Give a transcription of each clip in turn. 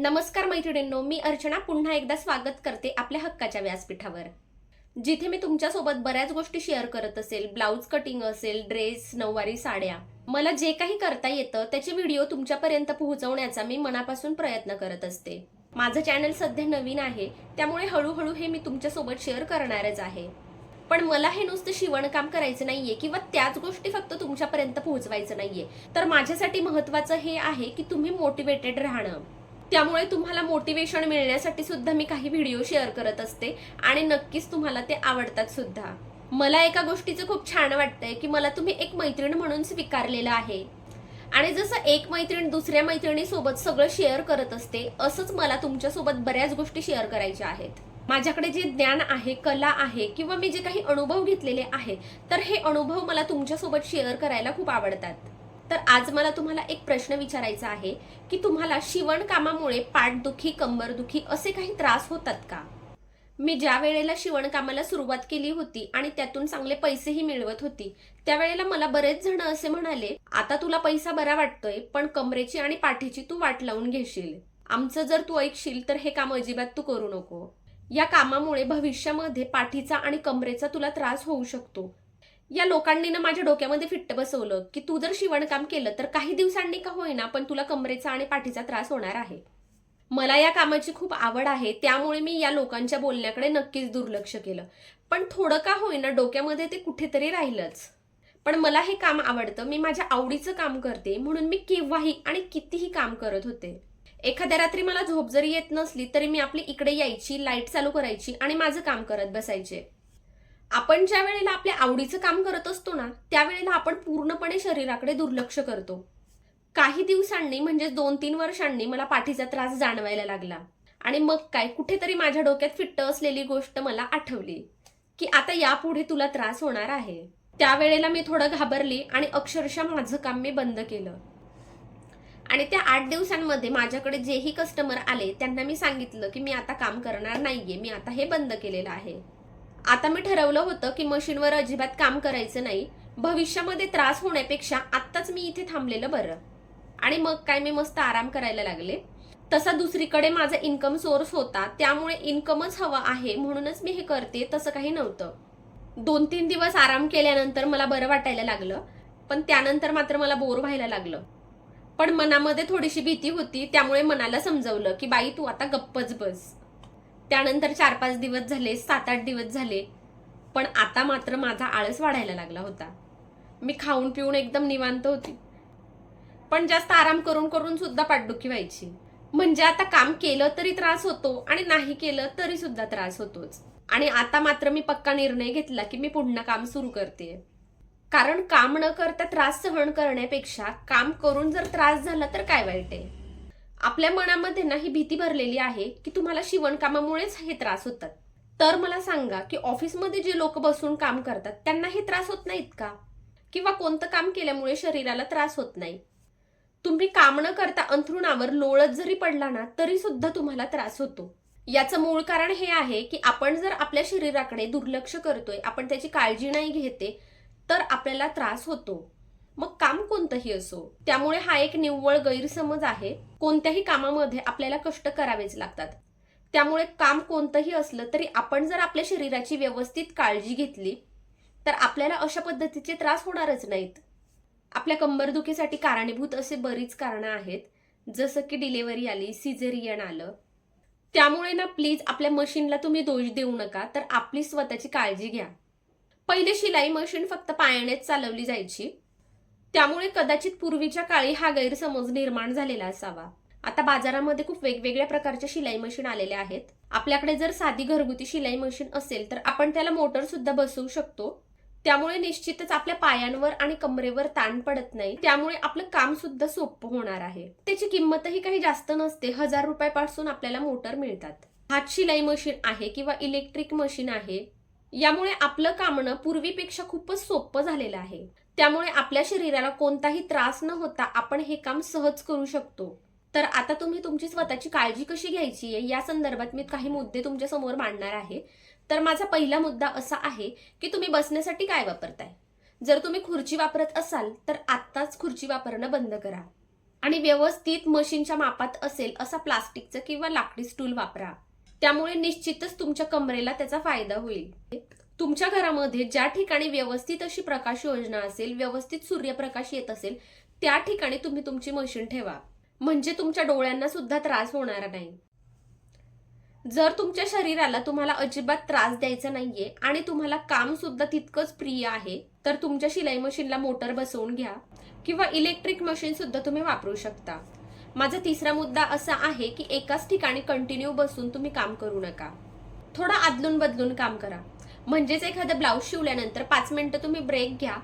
नमस्कार मैत्रिणींनो मी अर्चना पुन्हा एकदा स्वागत करते आपल्या हक्काच्या व्यासपीठावर. जिथे मी तुमच्यासोबत बऱ्याच गोष्टी शेअर करत असेल ब्लाऊज कटिंग असेल ड्रेस नऊवारी साड्या मला जे काही करता येतं त्याचे व्हिडिओ तुमच्यापर्यंत पोहोचवण्याचा मी मनापासून प्रयत्न करत असते. माझं चॅनल सध्या नवीन आहे त्यामुळे हळूहळू हे मी तुमच्यासोबत शेअर करणारच आहे. पण मला हे नुसतं शिवणकाम करायचं नाहीये किंवा त्याच गोष्टी फक्त तुमच्यापर्यंत पोहोचवायचं नाहीये तर माझ्यासाठी महत्वाचं हे आहे की तुम्ही मोटिवेटेड राहणं. त्यामुळे तुम्हाला मोटिवेशन मिळण्यासाठी सुद्धा मी काही व्हिडिओ शेअर करत असते. आणि नक्कीच तुम्हाला ते आवडतात सुद्धा. मला एका गोष्टीचं खूप छान वाटतंय की मला तुम्ही एक मैत्रीण म्हणून स्वीकारलेलं आहे. आणि जसं एक मैत्रीण दुसऱ्या मैत्रिणीसोबत सगळं शेअर करत असते असंच मला तुमच्यासोबत बऱ्याच गोष्टी शेअर करायच्या आहेत. माझ्याकडे जे ज्ञान आहे कला आहे किंवा मी जे काही अनुभव घेतलेले आहे तर हे अनुभव मला तुमच्यासोबत शेअर करायला खूप आवडतात. तर आज मला तुम्हाला एक प्रश्न विचारायचा आहे की तुम्हाला शिवणकामामुळे पाठदुखी कंबरदुखी असे काही त्रास होतात का? मी ज्या वेळेला शिवणकामाला सुरुवात केली होती आणि त्यातून चांगले पैसेही मिळवत होती त्यावेळेला मला बरेच जण असे म्हणाले आता तुला पैसा बरा वाटतोय पण कमरेची आणि पाठीची तू वाट लावून घेशील. आमचं जर तू ऐकशील तर हे काम अजिबात तू करू नको. या कामामुळे भविष्यामध्ये पाठीचा आणि कमरेचा तुला त्रास होऊ शकतो. या लोकांनी ना माझ्या डोक्यामध्ये फिट्ट बसवलं की तू जर शिवणकाम केलं तर काही दिवसांनी का होईना पण तुला कमरेचा आणि पाठीचा त्रास होणार आहे. मला या कामाची खूप आवड आहे त्यामुळे मी या लोकांच्या बोलण्याकडे नक्कीच दुर्लक्ष केलं. पण थोडं का होईना डोक्यामध्ये ते कुठेतरी राहिलंच. पण मला हे काम आवडतं मी माझ्या आवडीचं काम करते म्हणून मी केव्हाही आणि कितीही काम करत होते. एखाद्या रात्री मला झोप जरी येत नसली तरी मी आपली इकडे यायची लाइट चालू करायची आणि माझं काम करत बसायचे. आपण ज्या वेळेला आपल्या आवडीचं काम करत असतो ना त्यावेळेला आपण पूर्णपणे शरीराकडे दुर्लक्ष करतो. काही दिवसांनी म्हणजे दोन तीन वर्षांनी मला पाठीचा त्रास जाणवायला लागला. आणि मग काय कुठेतरी माझ्या डोक्यात फिट्ट असलेली गोष्ट मला आठवली की आता यापुढे तुला त्रास होणार आहे. त्यावेळेला मी थोडं घाबरली आणि अक्षरशः माझं काम मी बंद केलं. आणि त्या आठ दिवसांमध्ये माझ्याकडे जेही कस्टमर आले त्यांना मी सांगितलं की मी आता काम करणार नाहीये मी आता हे बंद केलेलं आहे. आता मी ठरवलं होतं की मशीनवर अजिबात काम करायचं नाही. भविष्यामध्ये त्रास होण्यापेक्षा आत्ताच मी इथे थांबलेलं बरं. आणि मग काय मी मस्त आराम करायला लागले. तसा दुसरीकडे माझा इन्कम सोर्स होता त्यामुळे इन्कमच हवा आहे म्हणूनच मी हे करते तसं काही नव्हतं. दोन तीन दिवस आराम केल्यानंतर मला बरं वाटायला लागलं पण त्यानंतर मात्र मला बोर व्हायला लागलं. पण मनामध्ये थोडीशी भीती होती त्यामुळे मनाला समजवलं की बाई तू आता गप्पच बस. त्यानंतर चार पाच दिवस झाले सात आठ दिवस झाले पण आता मात्र माझा आळस वाढायला लागला होता. मी खाऊन पिऊन एकदम निवांत होती. पण जास्त आराम करून करून सुद्धा पाठदुखी व्हायची. म्हणजे आता काम केलं तरी त्रास होतो आणि नाही केलं तरी सुद्धा त्रास होतोच. आणि आता मात्र मी पक्का निर्णय घेतला की मी पुन्हा काम सुरू करते कारण काम न करता त्रास सहन करण्यापेक्षा काम करून जर त्रास झाला तर काय वाईट आहे? आपल्या मनामध्ये ना ही भीती भरलेली आहे की तुम्हाला शिवणकामामुळेच हे त्रास होतात. तर मला सांगा की ऑफिसमध्ये जे लोक बसून काम करतात त्यांना हे त्रास होत नाहीत का? किंवा कोणतं काम केल्यामुळे शरीराला त्रास होत नाही? तुम्ही काम न करता अंथरुणावर लोळत जरी पडला ना तरी सुद्धा तुम्हाला त्रास होतो. याचं मूळ कारण हे आहे की आपण जर आपल्या शरीराकडे दुर्लक्ष करतोय आपण त्याची काळजी नाही घेते तर आपल्याला त्रास होतो. मग काम कोणतंही असो त्यामुळे हा एक निव्वळ गैरसमज आहे. कोणत्याही कामामध्ये आपल्याला कष्ट करावेच लागतात. त्यामुळे काम कोणतंही असलं तरी आपण जर आपल्या शरीराची व्यवस्थित काळजी घेतली तर आपल्याला अशा पद्धतीचे त्रास होणारच नाहीत. आपल्या कंबरदुखीसाठी कारणीभूत असे बरीच कारणं आहेत. जसं की डिलेवरी आली सिझेरियन आलं. त्यामुळे ना प्लीज आपल्या मशीनला तुम्ही दोष देऊ नका तर आपली स्वतःची काळजी घ्या. पहिले शिलाई मशीन फक्त पायानेच चालवली जायची. त्यामुळे कदाचित पूर्वीच्या काळी हा गैरसमज निर्माण झालेला असावा. आता बाजारामध्ये खूप वेगवेगळ्या प्रकारच्या शिलाई मशीन आलेल्या आहेत. आपल्याकडे जर साधी घरगुती शिलाई मशीन असेल तर आपण त्याला मोटर सुद्धा बसवू शकतो. त्यामुळे निश्चितच आपल्या पायांवर आणि कमरेवर ताण पडत नाही. त्यामुळे आपलं काम सुद्धा सोपं होणार आहे. त्याची किंमतही काही जास्त नसते. हजार रुपयापासून आपल्याला मोटर मिळतात. हात शिलाई मशीन आहे किंवा इलेक्ट्रिक मशीन आहे यामुळे आपलं कामणं पूर्वीपेक्षा खूपच सोपं झालेलं आहे. त्यामुळे आपल्या शरीराला कोणताही त्रास न होता आपण हे काम सहज करू शकतो. तर आता तुम्ही तुमची स्वतःची काळजी कशी घ्यायची आहे? या संदर्भात मी काही मुद्दे तुमच्यासमोर मांडणार आहे. तर माझा पहिला मुद्दा असा आहे की तुम्ही बसण्यासाठी काय वापरताय? जर तुम्ही खुर्ची वापरत असाल तर आत्ताच खुर्ची वापरणं बंद करा. आणि व्यवस्थित मशीनच्या मापात असेल असा प्लास्टिकचं किंवा लाकडी स्टूल वापरा. त्यामुळे निश्चितच तुमच्या कमरेला त्याचा फायदा होईल. तुमच्या घरामध्ये ज्या ठिकाणी व्यवस्थित अशी प्रकाश योजना असेल व्यवस्थित सूर्यप्रकाश येत असेल त्या ठिकाणी तुम्ही तुमची मशीन ठेवा. म्हणजे तुमच्या डोळ्यांना सुद्धा त्रास होणार नाही. जर तुमच्या शरीराला तुम्हाला अजिबात त्रास द्यायचा नाहीये आणि तुम्हाला काम सुद्धा तितकंच प्रिय आहे तर तुमच्या शिलाई मशीनला मोटर बसवून घ्या किंवा इलेक्ट्रिक मशीन सुद्धा तुम्ही वापरू शकता. माझा तिसरा मुद्दा असा आहे की एकाच ठिकाणी कंटिन्यू बसून तुम्ही काम करू नका. थोडा आदलून बदलून काम करा. म्हणजेच एखादं ब्लाऊज शिवल्यानंतर पाच मिनटं तुम्ही ब्रेक घ्या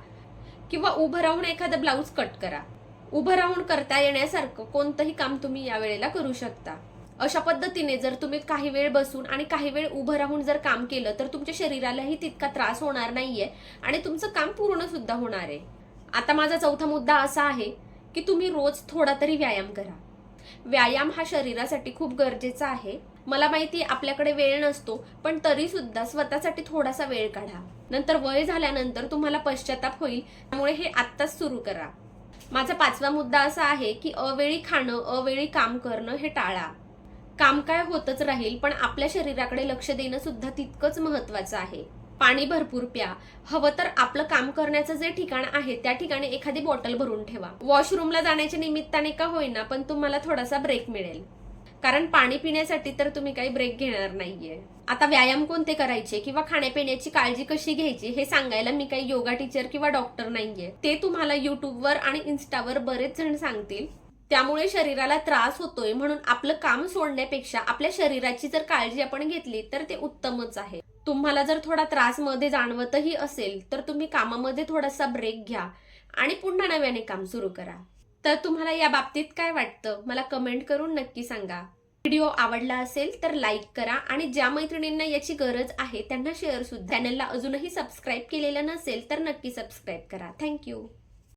किंवा उभं राहून एखादं ब्लाऊज कट करा. उभं राहून करता येण्यासारखं कोणतंही काम तुम्ही या वेळेला करू शकता. अशा पद्धतीने जर तुम्ही काही वेळ बसून आणि काही वेळ उभं राहून जर काम केलं तर तुमच्या शरीरालाही तितका त्रास होणार नाहीये आणि तुमचं काम पूर्ण सुद्धा होणार आहे. आता माझा चौथा मुद्दा असा आहे की तुम्ही रोज थोडा तरी व्यायाम करा. व्यायाम हा शरीरासाठी खूप गरजेचा आहे. मला माहिती आपल्याकडे वेळ नसतो पण तरी सुद्धा स्वतःसाठी थोडासा वेळ काढा. नंतर वय झाल्यानंतर तुम्हाला पश्चाताप होईल त्यामुळे हे आत्ताच सुरू करा. माझा पाचवा मुद्दा असा आहे की अवेळी खाणं अवेळी काम करणं हे टाळा. काम काय होतच राहील पण आपल्या शरीराकडे लक्ष देणं सुद्धा तितकंच महत्वाचं आहे. पाणी भरपूर प्या. हवं तर आपलं काम करण्याचं जे ठिकाण आहे त्या ठिकाणी एखादी बॉटल भरून ठेवा. वॉशरूमला जाण्याच्या निमित्ताने का होईना पण तुम्हाला थोडासा ब्रेक मिळेल. कारण पाणी पिण्यासाठी तर तुम्ही काही ब्रेक घेणार नाहीये. आता व्यायाम कोणते करायचे किंवा खाण्यापिण्याची काळजी कशी घ्यायची हे सांगायला मी काही योगा टीचर किंवा डॉक्टर नाहीये. ते तुम्हाला युट्यूबवर आणि इन्स्टावर बरेच जण सांगतील. त्यामुळे शरीराला त्रास होतोय म्हणून आपलं काम सोडण्यापेक्षा आपल्या शरीराची जर काळजी आपण घेतली तर ते उत्तमच आहे. तुम्हाला जर थोडा त्रासमध्ये जाणवतही असेल तर तुम्ही कामामध्ये थोडासा ब्रेक घ्या आणि पुन्हा नव्याने काम सुरू करा. तर तुम्हाला या बाबतीत काय वाटतं? मला कमेंट करून नक्की सांगा. व्हिडिओ आवडला असेल तर लाईक करा आणि ज्या मैत्रिणींना याची गरज आहे त्यांना शेअर सुद्धा. चॅनलला अजूनही सबस्क्राईब केलेलं नसेल तर नक्की सबस्क्राईब करा. थँक्यू